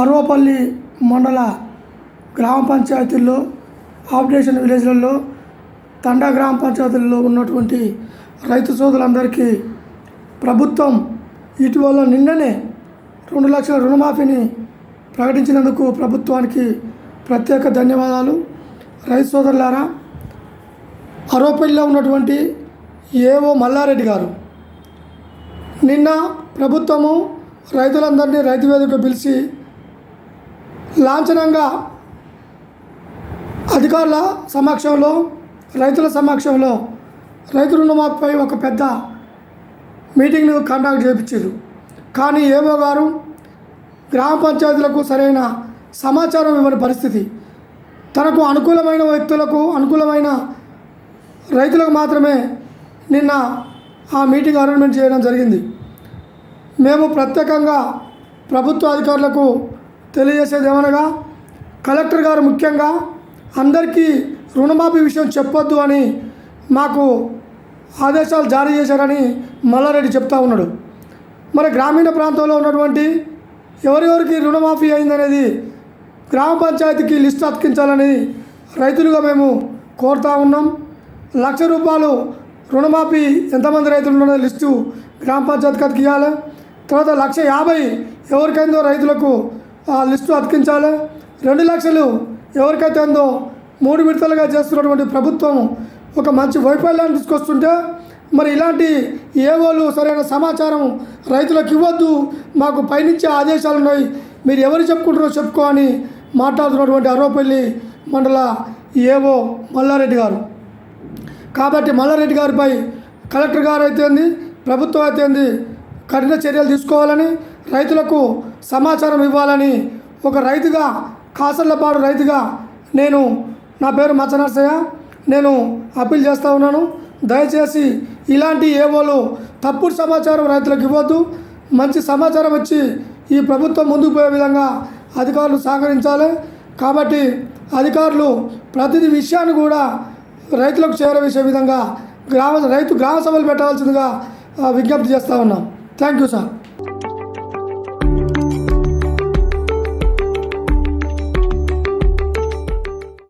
అరవపల్లి మండల గ్రామ పంచాయతీల్లో ఆపరేషన్ విలేజ్లలో తండా గ్రామ పంచాయతీల్లో ఉన్నటువంటి రైతు సోదరులందరికీ ప్రభుత్వం ఇటీవల నిన్ననే రెండు లక్షల రుణమాఫీని ప్రకటించినందుకు ప్రభుత్వానికి ప్రత్యేక ధన్యవాదాలు. రైతు సోదరులారా అరవపల్లిలో ఉన్నటువంటి ఏవో మల్లారెడ్డి గారు నిన్న ప్రభుత్వము రైతులందరినీ రైతు వేదిక పిలిచి లాంఛనంగా అధికారుల సమక్షంలో రైతుల సమక్షంలో రైతు రుణమాఫీపై ఒక పెద్ద మీటింగ్ను కండక్ట్ చేయించారు కానీ ఏవో గారు గ్రామ పంచాయతీలకు సరైన సమాచారం ఇవ్వని పరిస్థితి. తనకు అనుకూలమైన వ్యక్తులకు అనుకూలమైన రైతులకు మాత్రమే నిన్న ఆ మీటింగ్ అరేంజ్మెంట్ చేయడం జరిగింది. మేము ప్రత్యేకంగా ప్రభుత్వ అధికారులకు తెలియజేసేది ఏమనగా కలెక్టర్ గారు ముఖ్యంగా అందరికీ రుణమాఫీ విషయం చెప్పొద్దు అని మాకు ఆదేశాలు జారీ చేశారని మల్లారెడ్డి చెప్తా ఉన్నాడు. మరి గ్రామీణ ప్రాంతంలో ఉన్నటువంటి ఎవరెవరికి రుణమాఫీ అయిందనేది గ్రామ పంచాయతీకి లిస్టు అతికించాలని రైతులుగా మేము కోరుతా ఉన్నాం. లక్ష రూపాయలు రుణమాఫీ ఎంతమంది రైతులు ఉన్నదో లిస్టు గ్రామ పంచాయతీకి అతికియాలి తర్వాత లక్ష యాభై ఎవరికైందో రైతులకు ఆ లిస్టు అతికించాలి. రెండు లక్షలు ఎవరికైతే ఉందో మూడు విడతలుగా చేస్తున్నటువంటి ప్రభుత్వం ఒక మంచి వైఫల్యాన్ని తీసుకొస్తుంటే మరి ఇలాంటి ఏవోలు సరైన సమాచారం రైతులకు ఇవ్వద్దు మాకు పైనుంచి ఆదేశాలు ఉన్నాయి మీరు ఎవరు చెప్పుకుంటారో చెప్పుకో అని మాట్లాడుతున్నటువంటి అరవపల్లి మండల ఏవో మల్లారెడ్డి గారు. కాబట్టి మల్లారెడ్డి గారిపై కలెక్టర్ గారు అయితే ప్రభుత్వం అయితే కఠిన చర్యలు తీసుకోవాలని రైతులకు సమాచారం ఇవ్వాలని ఒక రైతుగా కాసర్లపాడు రైతుగా నేను నా పేరు మచ్చనర్సయ్య. నేను అప్పీల్ చేస్తూ ఉన్నాను. దయచేసి ఇలాంటి ఏవోలు తప్పుడు సమాచారం రైతులకు ఇవ్వద్దు. మంచి సమాచారం వచ్చి ఈ ప్రభుత్వం ముందుకు పోయే విధంగా అధికారులు సహకరించాలి. కాబట్టి అధికారులు ప్రతిదీ విషయాన్ని కూడా రైతులకు చేరవేసే విధంగా గ్రామ రైతు గ్రామ సభలు పెట్టవలసిందిగా విజ్ఞప్తి చేస్తూ ఉన్నాం. Thank you sir.